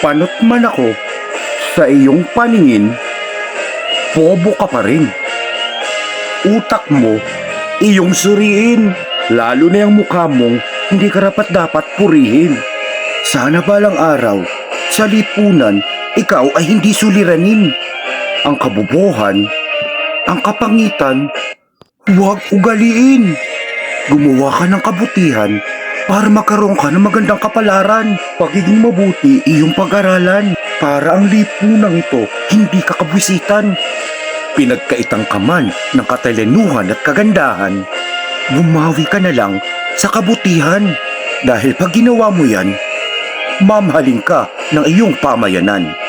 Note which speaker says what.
Speaker 1: Panot man ako sa iyong paningin, bobo ka pa rin. Utak mo, iyong suriin. Lalo na yung mukha mong hindi karapat dapat purihin. Sana balang araw, sa lipunan, ikaw ay hindi suliranin. Ang kabubuhan, ang kapangitan, huwag ugaliin. Gumawa ka ng kabutihan para magkaroon ka ng magandang kapalaran. Pagiging mabuti iyong pag-aralan para ang lipunang ito hindi kakabwisitan. Pinagkaitang ka man ng katalinuhan at kagandahan. Bumawi ka na lang sa kabutihan dahil pag ginawa mo yan, mamahalin ka ng iyong pamayanan.